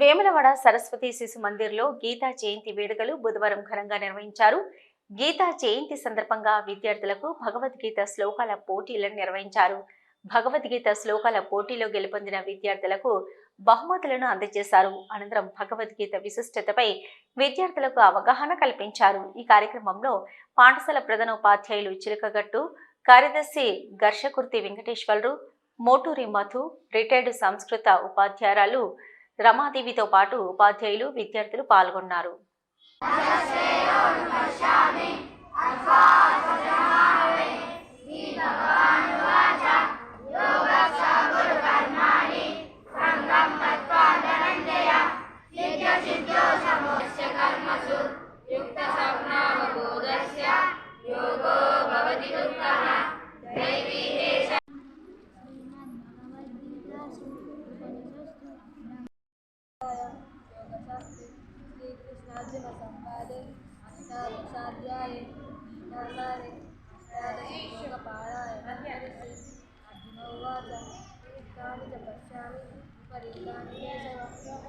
వేములవాడ సరస్వతి శిశు మందిర్లో గీతా జయంతి వేడుకలు బుధవారం ఘనంగా నిర్వహించారు. గీతా జయంతి సందర్భంగా విద్యార్థులకు భగవద్గీత శ్లోకాల పోటీలను నిర్వహించారు. భగవద్గీత శ్లోకాల పోటీలో గెలుపొందిన విద్యార్థులకు బహుమతులను అందజేశారు. అనంతరం భగవద్గీత విశిష్టతపై విద్యార్థులకు అవగాహన కల్పించారు. ఈ కార్యక్రమంలో పాఠశాల ప్రధానోపాధ్యాయులు చిలకగట్టు కార్యదర్శి ఘర్షకుర్తి వెంకటేశ్వరరు మోటూరి మధు రిటైర్డ్ సంస్కృత ఉపాధ్యాయురాలు రమాదేవితో పాటు ఉపాధ్యాయులు విద్యార్థులు పాల్గొన్నారు. శ్రీకృష్ణార్జున मासिकसंवादे अष्टादशाध्याये गीतासारे अष्टादशश्लोकपारायणे अर्जुनोवाच एतानि च पश्यामि विपरीतानि केशव